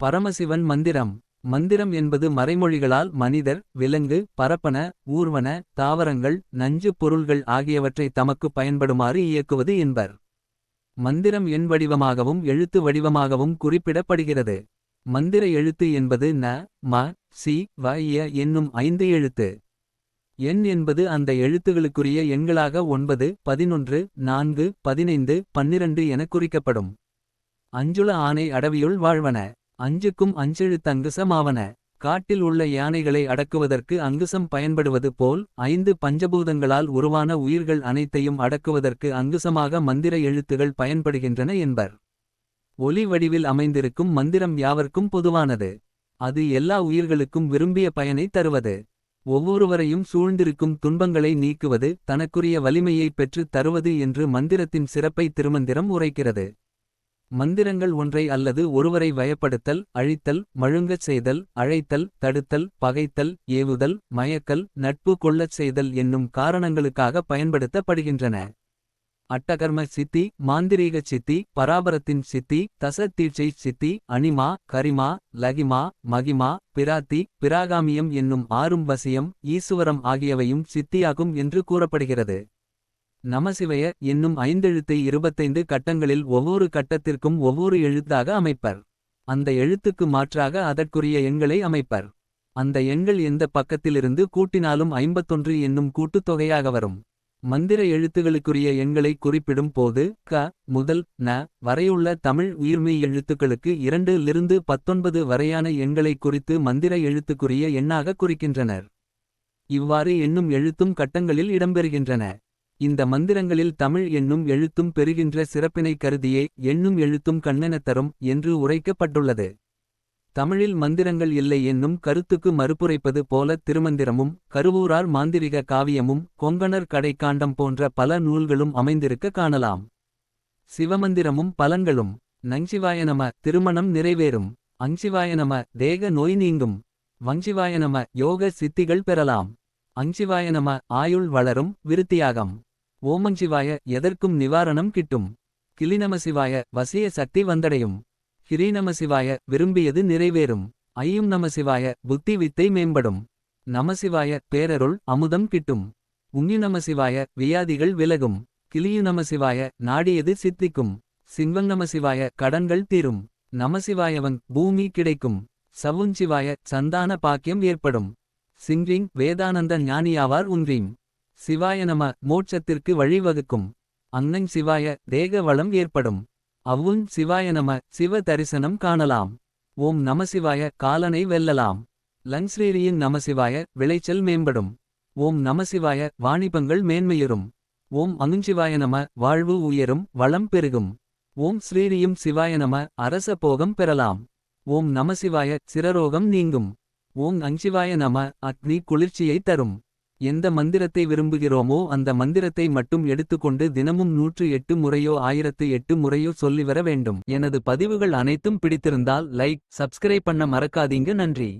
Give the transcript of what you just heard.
பரமசிவன் மந்திரம். மந்திரம் என்பது மறைமொழிகளால் மனிதர் விலங்கு பரப்பன ஊர்வன தாவரங்கள் நஞ்சு பொருள்கள் ஆகியவற்றை தமக்கு பயன்படுமாறு இயக்குவது என்பர். மந்திரம் எண் வடிவமாகவும் எழுத்து வடிவமாகவும் குறிப்பிடப்படுகிறது. மந்திர எழுத்து என்பது ந ம சி வ ய என்னும் ஐந்து எழுத்து. எண் என்பது அந்த எழுத்துகளுக்குரிய எண்களாக ஒன்பது பதினொன்று நான்கு பதினைந்து பன்னிரண்டு எனக் குறிக்கப்படும். அஞ்சுள ஆனை அடவியுள் வாழ்வன. அஞ்சுக்கும் அஞ்செழுத்தங்குசமாவன காட்டில் உள்ள யானைகளை அடக்குவதற்கு அங்குசம் பயன்படுவது போல் ஐந்து பஞ்சபூதங்களால் உருவான உயிர்கள் அனைத்தையும் அடக்குவதற்கு அங்குசமாக மந்திர எழுத்துகள் பயன்படுகின்றன என்பர். ஒலி வடிவில் அமைந்திருக்கும் மந்திரம் யாவர்க்கும் பொதுவானது. அது எல்லா உயிர்களுக்கும் விரும்பிய பயனை தருவது. ஒவ்வொருவரையும் சூழ்ந்திருக்கும் துன்பங்களை நீக்குவது தனக்குரிய வலிமையைப் பெற்றுத் தருவது என்று மந்திரத்தின் சிறப்பை திருமந்திரம் உரைக்கிறது. மந்திரங்கள் ஒன்றை அல்லது ஒருவரை வயப்படுத்தல் அழித்தல் மழுங்கச் செய்தல் அழைத்தல் தடுத்தல் பகைத்தல் ஏவுதல் மயக்கல் நட்பு கொள்ளச் செய்தல் என்னும் காரணங்களுக்காக பயன்படுத்தப்படுகின்றன. அட்டகர்ம சித்தி மாந்திரீக சித்தி பராபரத்தின் சித்தி தசத்தீட்சை சித்தி அனிமா கரிமா லகிமா மகிமா பிராத்தி பிராகாமியம் என்னும் ஆறும் வசியம் ஈசுவரம் ஆகியவையும் சித்தியாகும் என்று கூறப்படுகிறது. நமசிவய என்னும் ஐந்தெழுத்தை இருபத்தைந்து கட்டங்களில் ஒவ்வொரு கட்டத்திற்கும் ஒவ்வொரு எழுத்தாக அமைப்பர். அந்த எழுத்துக்கு மாற்றாக அதற்குரிய எண்களை அமைப்பர். அந்த எண்கள் எந்த பக்கத்திலிருந்து கூட்டினாலும் ஐம்பத்தொன்று என்னும் கூட்டுத்தொகையாக வரும். மந்திர எழுத்துகளுக்குரிய எண்களை குறிப்பிடும் போது க முதல் ந வரையுள்ள தமிழ் உயிர்மை எழுத்துக்களுக்கு இரண்டு லிருந்து பத்தொன்பது வரையான எண்களை குறித்து மந்திர எழுத்துக்குரிய எண்ணாக குறிக்கின்றனர். இவ்வாறு எண்ணும் எழுத்தும் கட்டங்களில் இடம்பெறுகின்றன. இந்த மந்திரங்களில் தமிழ் என்னும் எழுத்தும் பெறுகின்ற சிறப்பினை கருதியே எண்ணும் எழுத்தும் கண்ணெனத் தரும் என்று உரைக்கப்பட்டுள்ளது. தமிழில் மந்திரங்கள் இல்லை என்னும் கருத்துக்கு மறுப்புரைப்பது போல திருமந்திரமும் கருவூரார் மாந்திரிக காவியமும் கொங்கணர் கடைக்காண்டம் போன்ற பல நூல்களும் அமைந்திருக்க காணலாம். சிவமந்திரமும் பலன்களும். நஞ்சிவாயனம திருமணம் நிறைவேறும். அஞ்சிவாயனம தேக நோய் நீங்கும். வஞ்சிவாயனம யோக சித்திகள் பெறலாம். அஞ்சிவாய நம ஆயுள் வளரும் விருத்தியாகம். ஓமஞ்சிவாய எதற்கும் நிவாரணம் கிட்டும். கிளிநமசிவாய வசிய சக்தி வந்தடையும். ஹிரீநமசிவாய விரும்பியது நிறைவேறும். ஐயும் நமசிவாய புத்தி வித்தை மேம்படும். நமசிவாய பேரருள் அமுதம் கிட்டும். உங்கி நமசிவாய வியாதிகள் விலகும். கிளியு நமசிவாய நாடியது சித்திக்கும். சிவங் நமசிவாய கடன்கள் தீரும். நமசிவாயவன் பூமி கிடைக்கும். சவுஞ்சிவாய சந்தான பாக்கியம் ஏற்படும். சிங்ரிங் வேதானந்த ஞானியாவார் உன்றீம் சிவாயநம மோட்சத்திற்கு வழிவகுக்கும். அன்னங் சிவாய தேக வளம் ஏற்படும். அவ்வுன் சிவாயநம சிவ தரிசனம் காணலாம். ஓம் நமசிவாய காலனை வெல்லலாம். லங்ஸ்ரீரியின் நமசிவாய விளைச்சல் மேம்படும். ஓம் நமசிவாய வாணிபங்கள் மேன்மையுறும் ஓம் அங்குஞ்சிவாய நம வாழ்வு உயரும் வளம் பெருகும். ஓம் ஸ்ரீரியும் சிவாய நம அரச போகம் பெறலாம். ஓம் நமசிவாய சிரரோகம் நீங்கும். ஓம் அஞ்சிவாய நம அக்னி குளிர்ச்சியை தரும். எந்த மந்திரத்தை விரும்புகிறோமோ அந்த மந்திரத்தை மட்டும் எடுத்துக்கொண்டு தினமும் நூற்று எட்டு முறையோ ஆயிரத்து எட்டு முறையோ சொல்லிவர வேண்டும். எனது பதிவுகள் அனைத்தும் பிடித்திருந்தால் லைக் சப்ஸ்கிரைப் பண்ண மறக்காதீங்க. நன்றி.